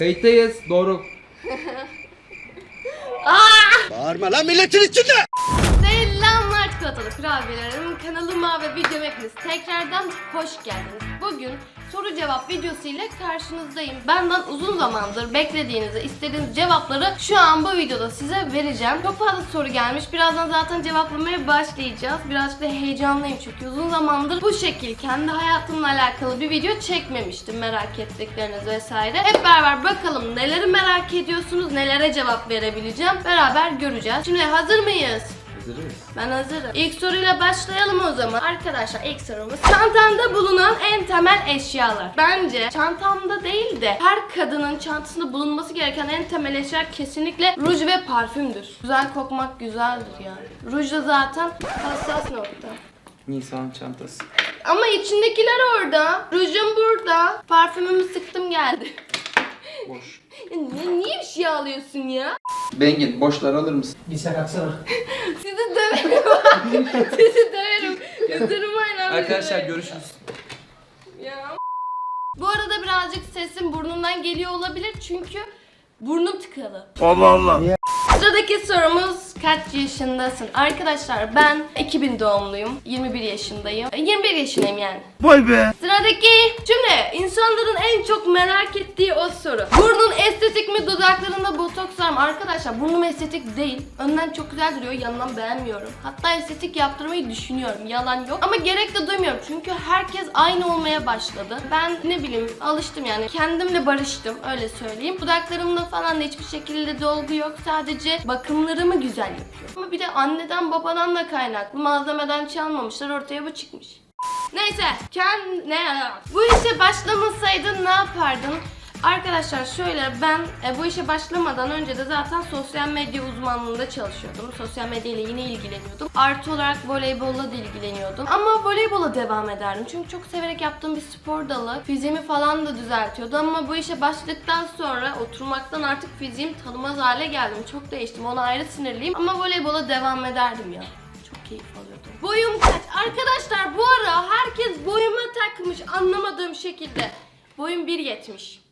Kayıttayız. Doğru. Bağırma lan milletin içinde! Selamlar çikolatalı kurabiyelerim kanalıma ve videoma hepiniz tekrardan hoş geldiniz. Bugün soru cevap videosu ile karşınızdayım. Benden uzun zamandır beklediğinizi, istediğiniz cevapları şu an bu videoda size vereceğim. Çok fazla soru gelmiş. Birazdan zaten cevaplamaya başlayacağız. Birazcık da heyecanlıyım çünkü uzun zamandır bu şekil kendi hayatımla alakalı bir video çekmemiştim. Merak ettikleriniz vesaire. Hep beraber bakalım neleri merak ediyorsunuz, nelere cevap verebileceğim. Beraber göreceğiz. Şimdi hazır mıyız? Hazırız. Ben hazırım. İlk soruyla başlayalım o zaman. Arkadaşlar ilk sorumuz. Çantanda bulunan en temel eşyalar. Bence çantamda değil de her kadının çantasında bulunması gereken en temel eşya kesinlikle ruj ve parfümdür. Güzel kokmak güzeldir yani. Ruj da zaten hassas nokta. Nisan çantası. Ama içindekiler orada. Rujum burada. Parfümümü sıktım geldi. Boş. Ya niye, niye bir şey alıyorsun ya? Bengin boşları alır mısın? Bilgisayar açsana. Sizi döverim. Sizi döverim. Üzerime önemli. Arkadaşlar görüşürüz. Ya. Bu arada birazcık sesim burnumdan geliyor olabilir çünkü burnum tıkalı. Allah Allah! Sıradaki sorumuz kaç yaşındasın? Arkadaşlar ben 2000 doğumluyum. 21 yaşındayım. 21 yaşındayım yani. Vay be! Sıradaki şimdi insanların en çok merak ettiği o soru. Burnun estetik mi dudaklarında botoks var mı? Arkadaşlar burnum estetik değil. Önden çok güzel duruyor yandan beğenmiyorum. Hatta estetik yaptırmayı düşünüyorum. Yalan yok. Ama gerek de duymuyorum. Çünkü herkes aynı olmaya başladı. Ben ne bileyim alıştım yani. Kendimle barıştım öyle söyleyeyim. Dudaklarımda falan da hiçbir şekilde dolgu yok. Sadece bakımlarımı güzel yapıyorum. Ama bir de anneden babadan da kaynaklı. Malzemeden çalmamışlar ortaya bu çıkmış. Neyse, kend ne bu işe başlamasaydın ne yapardın? Arkadaşlar şöyle ben e, bu işe başlamadan önce de zaten sosyal medya uzmanlığında çalışıyordum. Sosyal medya ile yine ilgileniyordum. Artı olarak voleybolla da ilgileniyordum. Ama voleybola devam ederdim. Çünkü çok severek yaptığım bir spor dalı. Fiziğimi falan da düzeltiyordu ama bu işe başladıktan sonra oturmaktan artık fiziğim tanımaz hale geldim. Çok değiştim. Ona ayrı sinirliyim ama voleybola devam ederdim ya. Çok keyif alıyordum. Boyum kaç? Arkadaşlar bu ara herkes boyuma takmış anlamadığım şekilde. Boyum 1.70.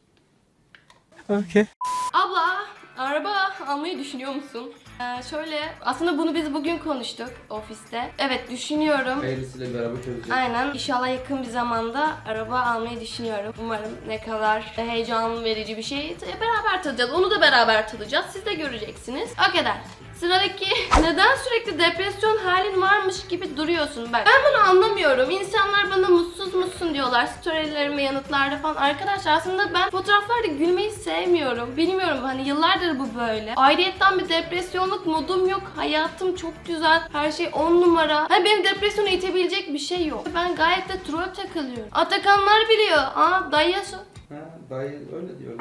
Okey. Abla araba almayı düşünüyor musun? Ee, şöyle aslında bunu biz bugün konuştuk ofiste. Evet düşünüyorum. Hayırlısıyla bir araba çözeceğiz. Aynen. İnşallah yakın bir zamanda araba almayı düşünüyorum. Umarım ne kadar heyecan verici bir şey beraber tadacağız. Onu da beraber tadacağız. Siz de göreceksiniz. O kadar. Sıradaki neden sürekli depresyon halin varmış gibi duruyorsun bak. Ben bunu anlamıyorum. İnsanlar bana mutsuz musun diyorlar. Storylerime yanıtlarda falan. Arkadaşlar aslında ben fotoğraflarda gülmeyi sevmiyorum. Bilmiyorum hani yıllardır bu böyle. Ayrıyetten bir depresyonluk modum yok. Hayatım çok güzel. Her şey on numara. Hani benim depresyona itebilecek bir şey yok. Ben gayet de troll takılıyorum. Atakanlar biliyor. Aa dayısı. Ha, dayı öyle diyorum.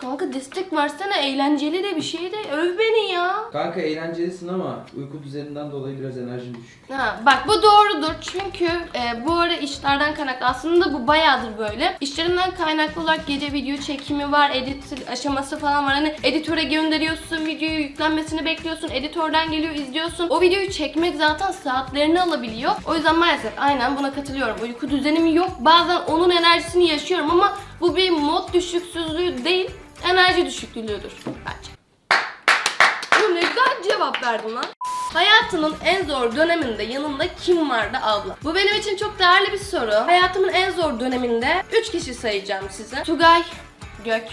Kanka destek versene eğlenceli de bir şey de öv beni ya. Kanka eğlencelisin ama uyku düzeninden dolayı biraz enerjin düşük. Ha, bak bu doğrudur çünkü e, bu ara işlerden kaynaklı aslında bu bayağıdır böyle. İşlerinden kaynaklı olarak gece video çekimi var, edit aşaması falan var. Hani editöre gönderiyorsun, videoyu yüklenmesini bekliyorsun, editörden geliyor izliyorsun. O videoyu çekmek zaten saatlerini alabiliyor. O yüzden maalesef aynen buna katılıyorum. Uyku düzenim yok. Bazen onun enerjisini yaşıyorum ama bu bir mod düşüksüzlüğü değil, enerji düşüklüğüdür bence. Oğlum ne güzel cevap verdin lan. Hayatının en zor döneminde yanında kim vardı abla? Bu benim için çok değerli bir soru. Hayatımın en zor döneminde 3 kişi sayacağım size. Tugay, Gök.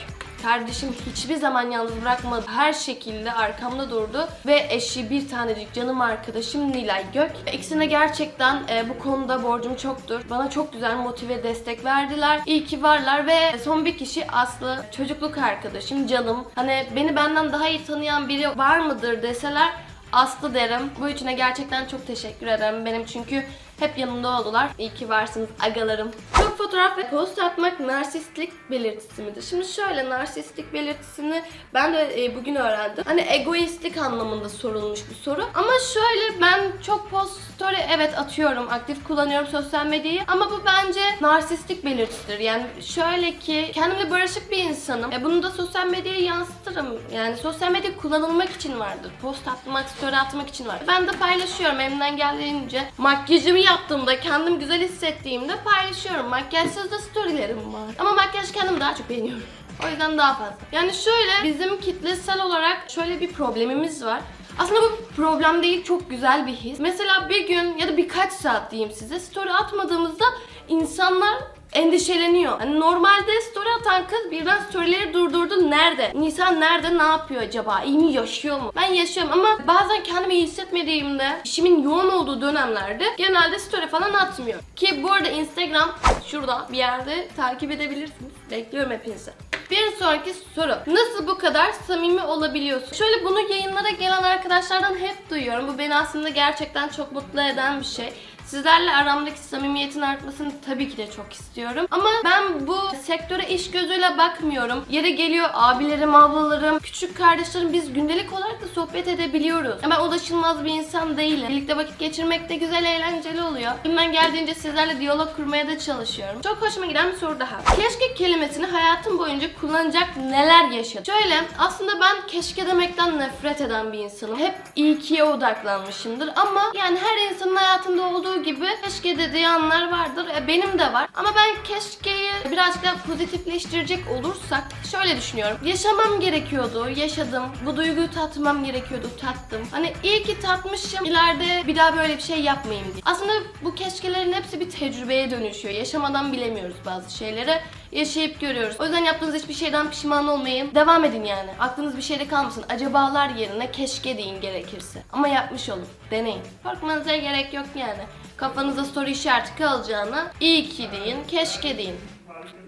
Kardeşim hiçbir zaman yalnız bırakmadı. Her şekilde arkamda durdu. Ve eşi bir tanecik canım arkadaşım Nilay Gök. İkisine gerçekten e, bu konuda borcum çoktur. Bana çok güzel motive destek verdiler. İyi ki varlar ve son bir kişi Aslı. Çocukluk arkadaşım, canım. Hani beni benden daha iyi tanıyan biri var mıdır deseler Aslı derim. Bu üçüne gerçekten çok teşekkür ederim. Benim çünkü hep yanımda oldular. İyi ki varsınız agalarım. Çok fotoğraf ve post atmak narsistlik belirtisi midir? Şimdi şöyle narsistlik belirtisini ben de e, bugün öğrendim. Hani egoistlik anlamında sorulmuş bir soru. Ama şöyle ben çok post story evet atıyorum. Aktif kullanıyorum sosyal medyayı. Ama bu bence narsistlik belirtisidir. Yani şöyle ki kendimle barışık bir insanım. E, bunu da sosyal medyaya yansıtırım. Yani sosyal medya kullanılmak için vardır. Post atmak, story atmak için var. Ben de paylaşıyorum elimden geldiğince. Makyajımı yaptığımda, kendim güzel hissettiğimde paylaşıyorum. Makyajsız da storylerim var. Ama makyaj kendim daha çok beğeniyorum. O yüzden daha fazla. Yani şöyle bizim kitlesel olarak şöyle bir problemimiz var. Aslında bu problem değil çok güzel bir his. Mesela bir gün ya da birkaç saat diyeyim size story atmadığımızda insanlar endişeleniyor. Hani normalde story atan kız birden storyleri durdurdu. Nerede? Nisan nerede? Ne yapıyor acaba? İyi mi? Yaşıyor mu? Ben yaşıyorum ama bazen kendimi iyi hissetmediğimde, işimin yoğun olduğu dönemlerde genelde story falan atmıyor. Ki bu arada Instagram şurada bir yerde takip edebilirsiniz. Bekliyorum hepinizi. Bir sonraki soru. Nasıl bu kadar samimi olabiliyorsun? Şöyle bunu yayınlara gelen arkadaşlardan hep duyuyorum. Bu beni aslında gerçekten çok mutlu eden bir şey. Sizlerle aramdaki samimiyetin artmasını tabii ki de çok istiyorum. Ama ben bu sektöre iş gözüyle bakmıyorum. Yeri geliyor abilerim, ablalarım, küçük kardeşlerim biz gündelik olarak da sohbet edebiliyoruz. Ben ulaşılmaz bir insan değilim. Birlikte vakit geçirmek de güzel, eğlenceli oluyor. Elimden geldiğince sizlerle diyalog kurmaya da çalışıyorum. Çok hoşuma giden bir soru daha. Keşke kelimesini hayatım boyunca kullanacak neler yaşadım? Şöyle aslında ben keşke demekten nefret eden bir insanım. Hep iyi ki'ye odaklanmışımdır ama yani her insanın hayatında olduğu gibi keşke dediği anlar vardır. E, benim de var. Ama ben keşkeyi birazcık daha pozitifleştirecek olursak şöyle düşünüyorum. Yaşamam gerekiyordu. Yaşadım. Bu duyguyu tatmam gerekiyordu. Tattım. Hani iyi ki tatmışım. İleride bir daha böyle bir şey yapmayayım diye. Aslında bu keşkelerin hepsi bir tecrübeye dönüşüyor. Yaşamadan bilemiyoruz bazı şeyleri. Yaşayıp görüyoruz. O yüzden yaptığınız hiçbir şeyden pişman olmayın. Devam edin yani. Aklınız bir şeyde kalmasın. Acabalar yerine keşke deyin gerekirse. Ama yapmış olun. Deneyin. Korkmanıza gerek yok yani. Kafanıza soru işareti kalacağına iyi ki deyin, keşke deyin.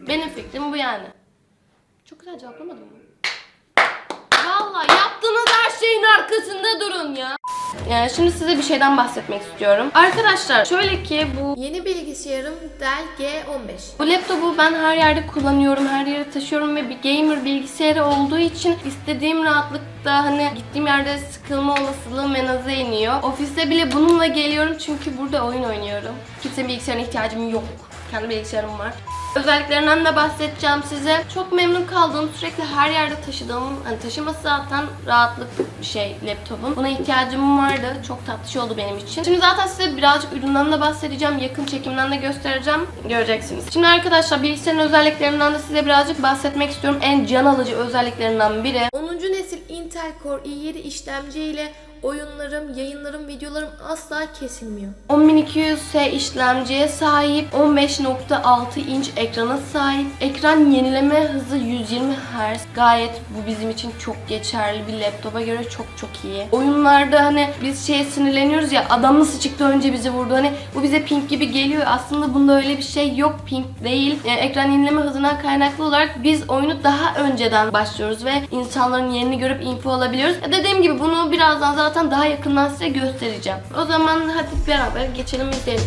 Benim fikrim bu yani. Çok güzel cevaplamadım mı? Vallahi yaptığınız her şeyin arkasında durun ya. Yani şimdi size bir şeyden bahsetmek istiyorum. Arkadaşlar şöyle ki bu Yeni bilgisayarım Dell G15. bu laptopu ben her yerde kullanıyorum, her yere taşıyorum ve bir gamer bilgisayarı olduğu için istediğim rahatlıkta hani gittiğim yerde sıkılma olasılığım en aza iniyor. Ofiste bile bununla geliyorum çünkü burada oyun oynuyorum. Kimsenin bilgisayarına ihtiyacım yok. Kendi bilgisayarım var. Özelliklerinden de bahsedeceğim size. Çok memnun kaldığım, sürekli her yerde taşıdığım, hani taşıması zaten rahatlık bir şey laptopun. Buna ihtiyacım vardı. Çok tatlış oldu benim için. Şimdi zaten size birazcık üründen de bahsedeceğim. Yakın çekimden de göstereceğim. Göreceksiniz. Şimdi arkadaşlar bilgisayarın özelliklerinden de size birazcık bahsetmek istiyorum. En can alıcı özelliklerinden biri. 10. nesil Intel Core i7 işlemci ile oyunlarım, yayınlarım, videolarım asla kesilmiyor. 10200S işlemciye sahip 15.6 inç ekrana sahip. Ekran yenileme hızı 120 Hz. Gayet bu bizim için çok geçerli bir laptopa göre çok çok iyi. Oyunlarda hani biz şeye sinirleniyoruz ya adam nasıl çıktı önce bizi vurdu hani bu bize ping gibi geliyor. Aslında bunda öyle bir şey yok. Ping değil. Yani ekran yenileme hızından kaynaklı olarak biz oyunu daha önceden başlıyoruz ve insanların yerini görüp info alabiliyoruz. Ya dediğim gibi bunu birazdan zaten daha yakından size göstereceğim. O zaman hadi beraber geçelim izleyelim.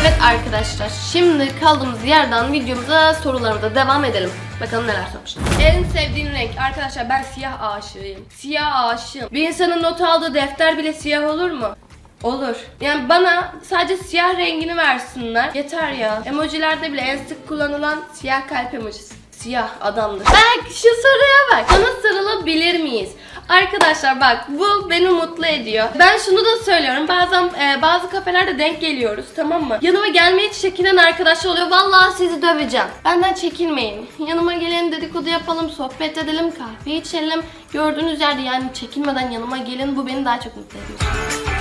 Evet arkadaşlar şimdi kaldığımız yerden videomuza sorularımıza devam edelim. Bakalım neler sormuş. En sevdiğin renk arkadaşlar ben siyah aşığıyım. Siyah aşığım. Bir insanın not aldığı defter bile siyah olur mu? Olur. Yani bana sadece siyah rengini versinler. Yeter ya. Emojilerde bile en sık kullanılan siyah kalp emojisi. Siyah adamdır. Bak şu soruya bak. Sana sarılabilir miyiz? Arkadaşlar bak bu beni mutlu ediyor. Ben şunu da söylüyorum. Bazen e, bazı kafelerde denk geliyoruz tamam mı? Yanıma gelmeye çekinen arkadaşlar oluyor. Vallahi sizi döveceğim. Benden çekinmeyin. Yanıma gelin dedikodu yapalım, sohbet edelim, kahve içelim. Gördüğünüz yerde yani çekinmeden yanıma gelin. Bu beni daha çok mutlu ediyor.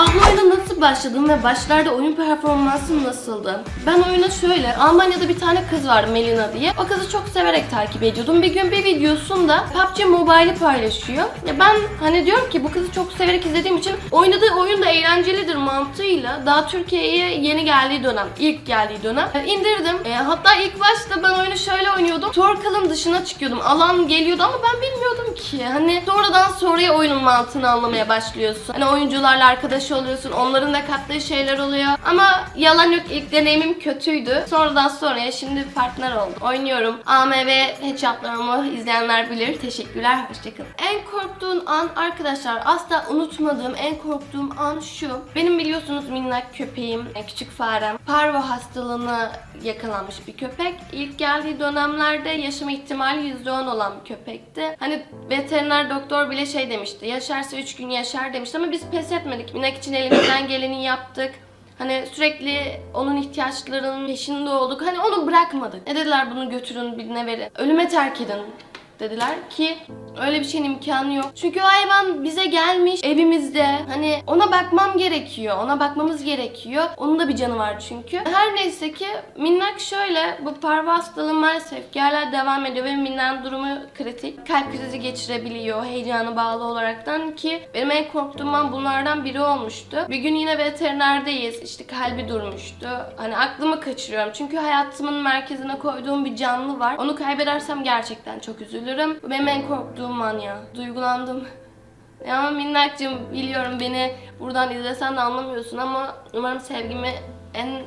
Oyuna nasıl başladın ve başlarda oyun performansın nasıldı? Ben oyuna şöyle, Almanya'da bir tane kız var Melina diye. O kızı çok severek takip ediyordum. Bir gün bir videosunda PUBG Mobile'i paylaşıyor. Ya ben hani diyorum ki bu kızı çok severek izlediğim için oynadığı oyun da eğlencelidir mantığıyla. Daha Türkiye'ye yeni geldiği dönem, ilk geldiği dönem. E, indirdim. E, hatta ilk başta ben oyunu şöyle oynuyordum. Torkal'ın dışına çıkıyordum. Alan geliyordu ama ben bilmiyordum ki. Hani sonradan sonraya oyunun mantığını anlamaya başlıyorsun. Hani oyuncularla arkadaş oluyorsun. Onların da kattığı şeyler oluyor. Ama yalan yok ilk deneyimim kötüydü. Sonradan sonraya şimdi partner oldum. Oynuyorum. AMV headshotlarımı izleyenler bilir. Teşekkürler. Hoşçakalın. En korktuğun an arkadaşlar asla unutmadığım en korktuğum an şu. Benim biliyorsunuz minnak köpeğim, e, küçük farem. Parvo hastalığına yakalanmış bir köpek. İlk geldiği dönemlerde yaşama ihtimali %10 olan bir köpekti. Hani veteriner doktor bile şey demişti. Yaşarsa 3 gün yaşar demişti ama biz pes etmedik. Minnak için elimizden geleni yaptık. Hani sürekli onun ihtiyaçlarının peşinde olduk. Hani onu bırakmadık. Ne dediler bunu götürün birine verin. Ölüme terk edin dediler ki öyle bir şeyin imkanı yok. Çünkü o hayvan bize gelmiş evimizde. Hani ona bakmam gerekiyor. Ona bakmamız gerekiyor. Onun da bir canı var çünkü. Her neyse ki minnak şöyle bu parva hastalığı maalesef ki devam ediyor ve minnakın durumu kritik. Kalp krizi geçirebiliyor heyecanı bağlı olaraktan ki benim en korktuğum an bunlardan biri olmuştu. Bir gün yine veterinerdeyiz. İşte kalbi durmuştu. Hani aklımı kaçırıyorum. Çünkü hayatımın merkezine koyduğum bir canlı var. Onu kaybedersem gerçekten çok üzülürüm. Bu benim en korktuğum an ya. Duygulandım. Ama minnakcığım biliyorum beni buradan izlesen de anlamıyorsun ama umarım sevgimi en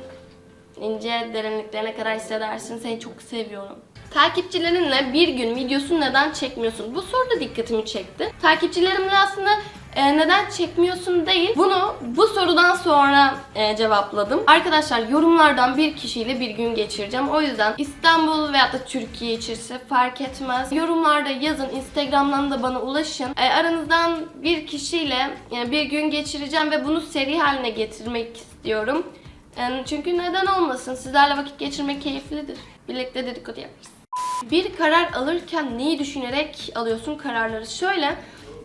ince derinliklerine kadar hissedersin. Seni çok seviyorum. Takipçilerinle bir gün videosunu neden çekmiyorsun? Bu soru da dikkatimi çekti. Takipçilerimle aslında e, neden çekmiyorsun değil. Bunu bu sorudan sonra e, cevapladım. Arkadaşlar yorumlardan bir kişiyle bir gün geçireceğim. O yüzden İstanbul veyahut da Türkiye içerisi fark etmez. Yorumlarda yazın. Instagram'dan da bana ulaşın. E, aranızdan bir kişiyle e, bir gün geçireceğim ve bunu seri haline getirmek istiyorum. Çünkü neden olmasın? Sizlerle vakit geçirmek keyiflidir. Birlikte dedikodu yaparız. Bir karar alırken neyi düşünerek alıyorsun kararları? Şöyle,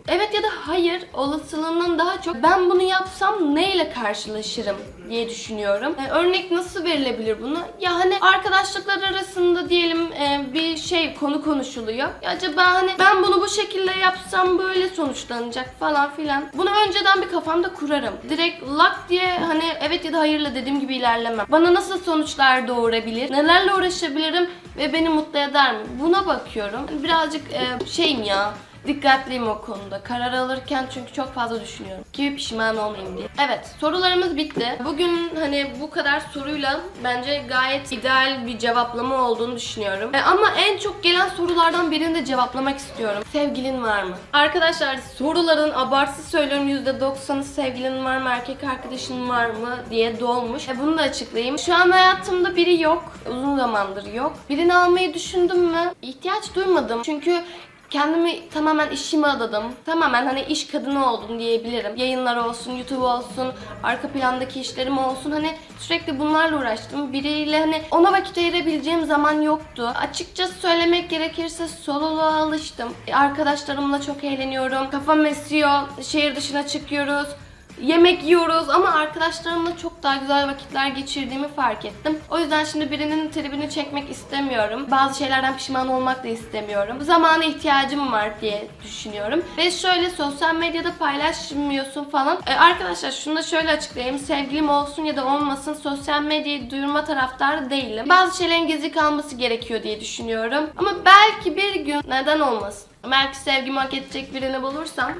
evet ya da hayır olasılığından daha çok ben bunu yapsam neyle karşılaşırım diye düşünüyorum. E, örnek nasıl verilebilir bunu? Ya hani arkadaşlıklar arasında diyelim e, bir şey konu konuşuluyor. Ya acaba hani ben bunu bu şekilde yapsam böyle sonuçlanacak falan filan. Bunu önceden bir kafamda kurarım. Direkt lak diye hani evet ya da hayırla dediğim gibi ilerlemem. Bana nasıl sonuçlar doğurabilir? Nelerle uğraşabilirim ve beni mutlu eder mi? Buna bakıyorum. Hani Birazcık e, şeyim ya Dikkatliyim o konuda. Karar alırken çünkü çok fazla düşünüyorum. Ki pişman olmayayım diye. Evet sorularımız bitti. Bugün hani bu kadar soruyla bence gayet ideal bir cevaplama olduğunu düşünüyorum. E, ama en çok gelen sorulardan birini de cevaplamak istiyorum. Sevgilin var mı? Arkadaşlar soruların abartı söylüyorum %90'ı sevgilin var mı, erkek arkadaşın var mı diye dolmuş. E, bunu da açıklayayım. Şu an hayatımda biri yok. Uzun zamandır yok. Birini almayı düşündüm mü? İhtiyaç duymadım. Çünkü Kendimi tamamen işime adadım. Tamamen hani iş kadını oldum diyebilirim. Yayınlar olsun, YouTube olsun, arka plandaki işlerim olsun. Hani sürekli bunlarla uğraştım. Biriyle hani ona vakit ayırabileceğim zaman yoktu. Açıkçası söylemek gerekirse sololuğa alıştım. Arkadaşlarımla çok eğleniyorum. Kafam esiyor. Şehir dışına çıkıyoruz. Yemek yiyoruz ama arkadaşlarımla çok daha güzel vakitler geçirdiğimi fark ettim. O yüzden şimdi birinin tribini çekmek istemiyorum. Bazı şeylerden pişman olmak da istemiyorum. Zamana ihtiyacım var diye düşünüyorum. Ve şöyle sosyal medyada paylaşmıyorsun falan. Ee, arkadaşlar şunu da şöyle açıklayayım. Sevgilim olsun ya da olmasın sosyal medyayı duyurma taraftarı değilim. Bazı şeylerin gizli kalması gerekiyor diye düşünüyorum. Ama belki bir gün neden olmasın? Belki sevgimi hak edecek birini bulursam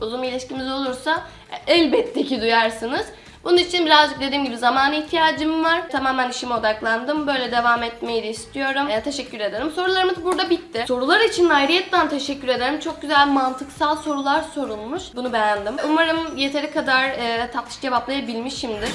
uzun bir ilişkimiz olursa e, elbette ki duyarsınız. Bunun için birazcık dediğim gibi zamana ihtiyacım var. Tamamen işime odaklandım. Böyle devam etmeyi de istiyorum. E, teşekkür ederim. Sorularımız burada bitti. Sorular için ayrıyetten teşekkür ederim. Çok güzel mantıksal sorular sorulmuş. Bunu beğendim. Umarım yeteri kadar e, tatlış cevaplayabilmişimdir.